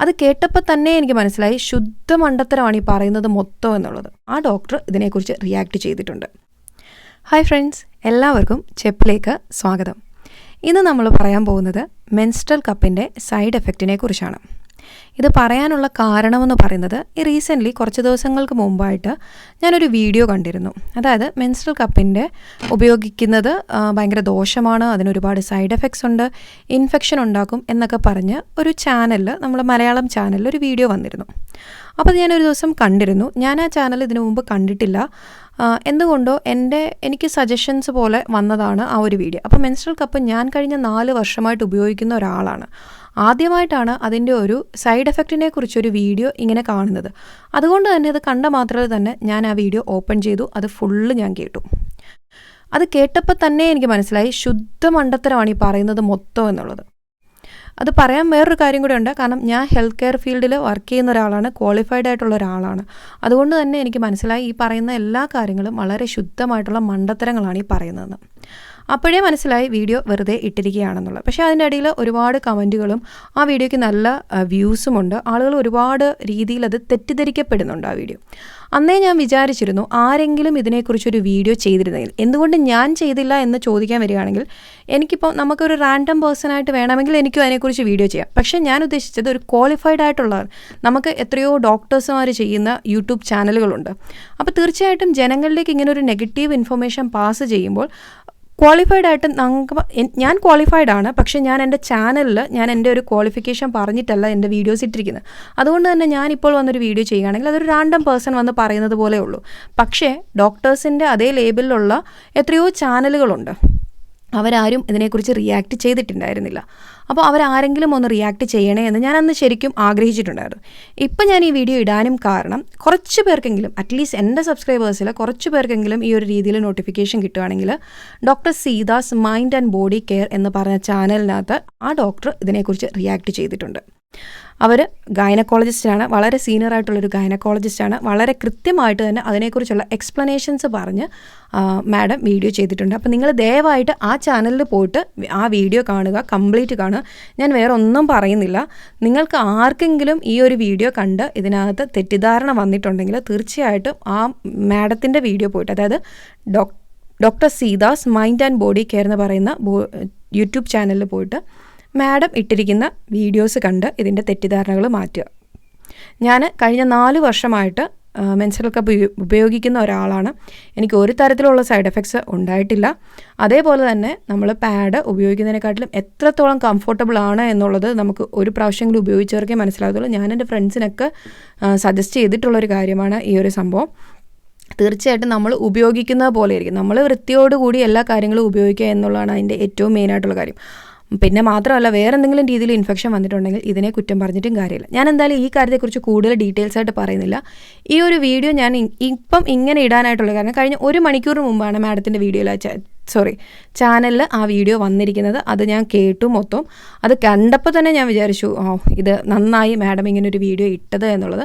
അത് കേട്ടപ്പോൾ തന്നെ എനിക്ക് മനസ്സിലായി ശുദ്ധ മണ്ടത്തരമാണ് ഈ പറയുന്നത് മൊത്തം എന്നുള്ളത്. ആ ഡോക്ടർ ഇതിനെക്കുറിച്ച് റിയാക്ട് ചെയ്തിട്ടുണ്ട്. ഹായ് ഫ്രണ്ട്സ് എല്ലാവർക്കും ചെപ്പിലേക്ക് സ്വാഗതം. ഇന്ന് നമ്മൾ പറയാൻ പോകുന്നത് മെൻസ്ട്രൽ കപ്പിന്റെ സൈഡ് എഫക്റ്റിനെ കുറിച്ചാണ്. ഇത് പറയാനുള്ള കാരണമെന്ന് പറയുന്നത് ഈ റീസെന്റ്ലി കുറച്ച് ദിവസങ്ങൾക്ക് മുമ്പായിട്ട് ഞാനൊരു വീഡിയോ കണ്ടിരുന്നു. അതായത് മെൻസ്ട്രൽ കപ്പിന്റെ ഉപയോഗിക്കുന്നത് ഭയങ്കര ദോഷമാണ്. അതിനൊരുപാട് സൈഡ് എഫക്ട്സ് ഉണ്ട്. ഇൻഫെക്ഷൻ ഉണ്ടാക്കും എന്നൊക്കെ പറഞ്ഞ് ഒരു ചാനലിൽ നമ്മൾ മലയാളം ചാനലിൽ ഒരു വീഡിയോ വന്നിരുന്നു. അപ്പോൾ ഞാനൊരു ദിവസം കണ്ടിരുന്നു. ഞാൻ ആ ചാനൽ ഇതിനു മുമ്പ് കണ്ടിട്ടില്ല. എന്തുകൊണ്ടോ എന്റെ എനിക്ക് സജഷൻസ് പോലെ വന്നതാണ് ആ ഒരു വീഡിയോ അപ്പോൾ മെൻസ്ട്രൽ കപ്പ് ഞാൻ കഴിഞ്ഞ നാല് വർഷമായിട്ട് ഉപയോഗിക്കുന്ന ഒരാളാണ്. ആദ്യമായിട്ടാണ് അതിന്റെ ഒരു സൈഡ് എഫക്റ്റിനെ കുറിച്ചൊരു വീഡിയോ ഇങ്ങനെ കാണുന്നത്. അതുകൊണ്ട് തന്നെ അത് കണ്ട മാത്രമേ തന്നെ ഞാൻ ആ വീഡിയോ ഓപ്പൺ ചെയ്തു. അത് ഫുള്ള് ഞാൻ കേട്ടു. അത് കേട്ടപ്പോൾ തന്നെ എനിക്ക് മനസ്സിലായി ശുദ്ധ മണ്ടത്തരമാണ് ഈ പറയുന്നത് മൊത്തം എന്നുള്ളത്. അത് പറയാൻ വേറൊരു കാര്യം കൂടെ ഉണ്ട്. കാരണം ഞാൻ ഹെൽത്ത് കെയർ ഫീൽഡിൽ വർക്ക് ചെയ്യുന്ന ഒരാളാണ് ക്വാളിഫൈഡ് ആയിട്ടുള്ള ഒരാളാണ്. അതുകൊണ്ട് തന്നെ എനിക്ക് മനസ്സിലായി ഈ പറയുന്ന എല്ലാ കാര്യങ്ങളും വളരെ ശുദ്ധമായിട്ടുള്ള മണ്ടത്തരങ്ങളാണ് ഈ പറയുന്നതെന്ന് അപ്പോഴേ മനസ്സിലായി വീഡിയോ വെറുതെ ഇട്ടിരിക്കുകയാണെന്നുള്ളത്. പക്ഷേ അതിന്റെ ഇടയിൽ ഒരുപാട് കമന്റുകളും ആ വീഡിയോയ്ക്ക് നല്ല വ്യൂസും ഉണ്ട്. ആളുകൾ ഒരുപാട് രീതിയിൽ അത് തെറ്റിദ്ധരിക്കപ്പെടുന്നുണ്ട് ആ വീഡിയോ. അന്നേ ഞാൻ വിചാരിച്ചിരുന്നു ആരെങ്കിലും ഇതിനെക്കുറിച്ചൊരു വീഡിയോ ചെയ്തിരുന്നെങ്കിൽ എന്തുകൊണ്ട് ഞാൻ ചെയ്തില്ല എന്ന് ചോദിക്കാൻ വരികയാണെങ്കിൽ എനിക്കിപ്പോൾ നമുക്കൊരു റാൻഡം പേഴ്സണായിട്ട് വേണമെങ്കിൽ എനിക്കും അതിനെക്കുറിച്ച് വീഡിയോ ചെയ്യാം. പക്ഷേ ഞാൻ ഉദ്ദേശിച്ചത് ഒരു ക്വാളിഫൈഡ് ആയിട്ടുള്ളവർ നമുക്ക് എത്രയോ ഡോക്ടേഴ്സുമാർ ചെയ്യുന്ന യൂട്യൂബ് ചാനലുകളുണ്ട്. അപ്പോൾ തീർച്ചയായിട്ടും ജനങ്ങളിലേക്ക് ഇങ്ങനെ ഒരു നെഗറ്റീവ് ഇൻഫർമേഷൻ പാസ് ചെയ്യുമ്പോൾ ക്വാളിഫൈഡ് ആയിട്ട് നമുക്ക് ഞാൻ ക്വാളിഫൈഡ് ആണ്. പക്ഷേ ഞാൻ എന്റെ ചാനലിൽ ഞാൻ എന്റെ ഒരു ക്വാളിഫിക്കേഷൻ പറഞ്ഞിട്ടല്ല എന്റെ വീഡിയോസ് ഇട്ടിരിക്കുന്നത്. അതുകൊണ്ട് തന്നെ ഞാൻ ഇപ്പോൾ വന്നൊരു വീഡിയോ ചെയ്യുകയാണെങ്കിൽ അതൊരു റാൻഡം പേഴ്സൺ വന്ന് പറയുന്നത് പോലെ ഉള്ളൂ. പക്ഷേ ഡോക്ടേഴ്സിന്റെ അതേ ലേബലിലുള്ള എത്രയോ ചാനലുകളുണ്ട് അവരാരും ഇതിനെക്കുറിച്ച് റിയാക്ട് ചെയ്തിട്ടുണ്ടായിരുന്നില്ല. അപ്പോൾ അവരാരെങ്കിലും ഒന്ന് റിയാക്ട് ചെയ്യണേ എന്ന് ഞാൻ അന്ന് ശരിക്കും ആഗ്രഹിച്ചിട്ടുണ്ടായിരുന്നു. ഇപ്പം ഞാൻ ഈ വീഡിയോ ഇടാനും കാരണം കുറച്ച് പേർക്കെങ്കിലും അറ്റ്ലീസ്റ്റ് എന്റെ സബ്സ്ക്രൈബേഴ്സിൽ കുറച്ച് പേർക്കെങ്കിലും ഈ ഒരു രീതിയിൽ നോട്ടിഫിക്കേഷൻ കിട്ടുകയാണെങ്കിൽ doctor Seetha's mind and body care എന്ന് പറഞ്ഞ ചാനലിനകത്ത് ആ ഡോക്ടർ ഇതിനെക്കുറിച്ച് റിയാക്ട് ചെയ്തിട്ടുണ്ട്. അവർ ഗൈനക്കോളജിസ്റ്റാണ് വളരെ സീനിയർ ആയിട്ടുള്ളൊരു ഗൈനക്കോളജിസ്റ്റാണ് വളരെ കൃത്യമായിട്ട് തന്നെ അതിനെക്കുറിച്ചുള്ള എക്സ്പ്ലനേഷൻസ് പറഞ്ഞ് മാഡം വീഡിയോ ചെയ്തിട്ടുണ്ട്. അപ്പോൾ നിങ്ങൾ ദയവായിട്ട് ആ ചാനലിൽ പോയിട്ട് ആ വീഡിയോ കാണുക കംപ്ലീറ്റ് കാണുക. ഞാൻ വേറെ ഒന്നും പറയുന്നില്ല. നിങ്ങൾക്ക് ആർക്കെങ്കിലും ഈ ഒരു വീഡിയോ കണ്ട് ഇതിനകത്ത് തെറ്റിദ്ധാരണ വന്നിട്ടുണ്ടെങ്കിൽ തീർച്ചയായിട്ടും ആ മാഡത്തിന്റെ വീഡിയോ പോയിട്ട് അതായത് doctor Seetha's mind and body care എന്ന് പറയുന്ന യൂട്യൂബ് ചാനലിൽ പോയിട്ട് മാഡം ഇട്ടിരിക്കുന്ന വീഡിയോസ് കണ്ട് ഇതിന്റെ തെറ്റിദ്ധാരണകൾ മാറ്റുക. ഞാൻ കഴിഞ്ഞ നാല് വർഷമായിട്ട് മെൻസറൽ കപ്പ് ഉപയോഗിക്കുന്ന ഒരാളാണ്. എനിക്ക് ഒരു തരത്തിലുള്ള സൈഡ് എഫക്ട്സ് ഉണ്ടായിട്ടില്ല. അതേപോലെ തന്നെ നമ്മൾ പാഡ് ഉപയോഗിക്കുന്നതിനെക്കാട്ടിലും എത്രത്തോളം കംഫർട്ടബിൾ ആണ് എന്നുള്ളത് നമുക്ക് ഒരു പ്രാവശ്യമെങ്കിലും ഉപയോഗിച്ചവർക്കേ മനസ്സിലാകത്തുള്ളൂ. ഞാൻ എന്റെ ഫ്രണ്ട്സിനൊക്കെ സജസ്റ്റ് ചെയ്തിട്ടുള്ളൊരു കാര്യമാണ് ഈ ഒരു സംഭവം. തീർച്ചയായിട്ടും നമ്മൾ ഉപയോഗിക്കുന്നത് പോലെ ഇരിക്കും നമ്മൾ വൃത്തിയോടുകൂടി എല്ലാ കാര്യങ്ങളും ഉപയോഗിക്കുക എന്നുള്ളതാണ് അതിന്റെ ഏറ്റവും മെയിനായിട്ടുള്ള കാര്യം. പിന്നെ മാത്രമല്ല വേറെ എന്തെങ്കിലും രീതിയിൽ ഇൻഫെക്ഷൻ വന്നിട്ടുണ്ടെങ്കിൽ ഇതിനെ കുറ്റം പറഞ്ഞിട്ടും കാര്യമില്ല. ഞാൻ എന്തായാലും ഈ കാര്യത്തെക്കുറിച്ച് കൂടുതൽ ഡീറ്റെയിൽസ് ആയിട്ട് പറയുന്നില്ല. ഈ ഒരു വീഡിയോ ഞാൻ ഇപ്പം ഇങ്ങനെ ഇടാനായിട്ടുള്ള കാരണം കഴിഞ്ഞ ഒരു മണിക്കൂർ മുമ്പാണ് മാഡത്തിന്റെ വീഡിയോയിൽ സോറി ചാനലിൽ ആ വീഡിയോ വന്നിരിക്കുന്നത്. അത് ഞാൻ കേട്ടു മൊത്തം. അത് കണ്ടപ്പോൾ തന്നെ ഞാൻ വിചാരിച്ചു ഓ ഇത് നന്നായി മാഡം ഇങ്ങനെ ഒരു വീഡിയോ ഇട്ടത് എന്നുള്ളത്.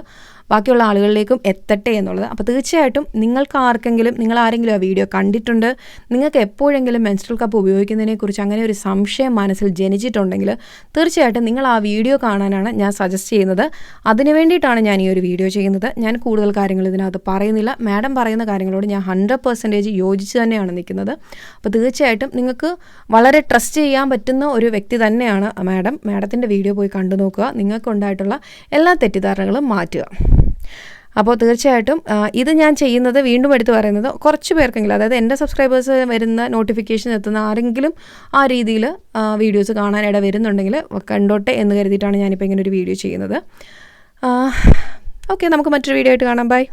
ബാക്കിയുള്ള ആളുകളിലേക്കും എത്തട്ടെ എന്നുള്ളത്. അപ്പോൾ തീർച്ചയായിട്ടും നിങ്ങൾക്ക് ആർക്കെങ്കിലും നിങ്ങൾ ആരെങ്കിലും ആ വീഡിയോ കണ്ടിട്ടുണ്ട് നിങ്ങൾക്ക് എപ്പോഴെങ്കിലും മെൻസ്ട്രൽ കപ്പ് ഉപയോഗിക്കുന്നതിനെക്കുറിച്ച് അങ്ങനെ ഒരു സംശയം മനസ്സിൽ ജനിച്ചിട്ടുണ്ടെങ്കിൽ തീർച്ചയായിട്ടും നിങ്ങൾ ആ വീഡിയോ കാണാനാണ് ഞാൻ സജസ്റ്റ് ചെയ്യുന്നത്. അതിനു വേണ്ടിയിട്ടാണ് ഞാൻ ഈ ഒരു വീഡിയോ ചെയ്യുന്നത്. ഞാൻ കൂടുതൽ കാര്യങ്ങൾ ഇതിനകത്ത് പറയുന്നില്ല. മാഡം പറയുന്ന കാര്യങ്ങളോട് ഞാൻ ഹൺഡ്രഡ് പെർസെന്റേജ് യോജിച്ച് തന്നെയാണ് നിൽക്കുന്നത്. അപ്പോൾ തീർച്ചയായിട്ടും നിങ്ങൾക്ക് വളരെ ട്രസ്റ്റ് ചെയ്യാൻ പറ്റുന്ന ഒരു വ്യക്തി തന്നെയാണ് മാഡം മാഡത്തിന്റെ വീഡിയോ പോയി കണ്ടു നോക്കുക. നിങ്ങൾക്കുണ്ടായിട്ടുള്ള എല്ലാ തെറ്റിദ്ധാരണകളും മാറ്റുക. അപ്പോൾ തീർച്ചയായിട്ടും ഇത് ഞാൻ ചെയ്യുന്നത് വീണ്ടും എടുത്തു പറയുന്നത് കുറച്ച് പേർക്കെങ്കിലും അതായത് എന്റെ സബ്സ്ക്രൈബേഴ്സ് വരുന്ന നോട്ടിഫിക്കേഷൻ എത്തുന്ന ആരെങ്കിലും ആ രീതിയിൽ വീഡിയോസ് കാണാനിട വരുന്നുണ്ടെങ്കിൽ കണ്ടോട്ടെ എന്ന് കരുതിയിട്ടാണ് ഞാനിപ്പോൾ ഇങ്ങനെ ഒരു വീഡിയോ ചെയ്യുന്നത്. ഓക്കെ നമുക്ക് മറ്റൊരു വീഡിയോ ആയിട്ട് കാണാം. ബൈ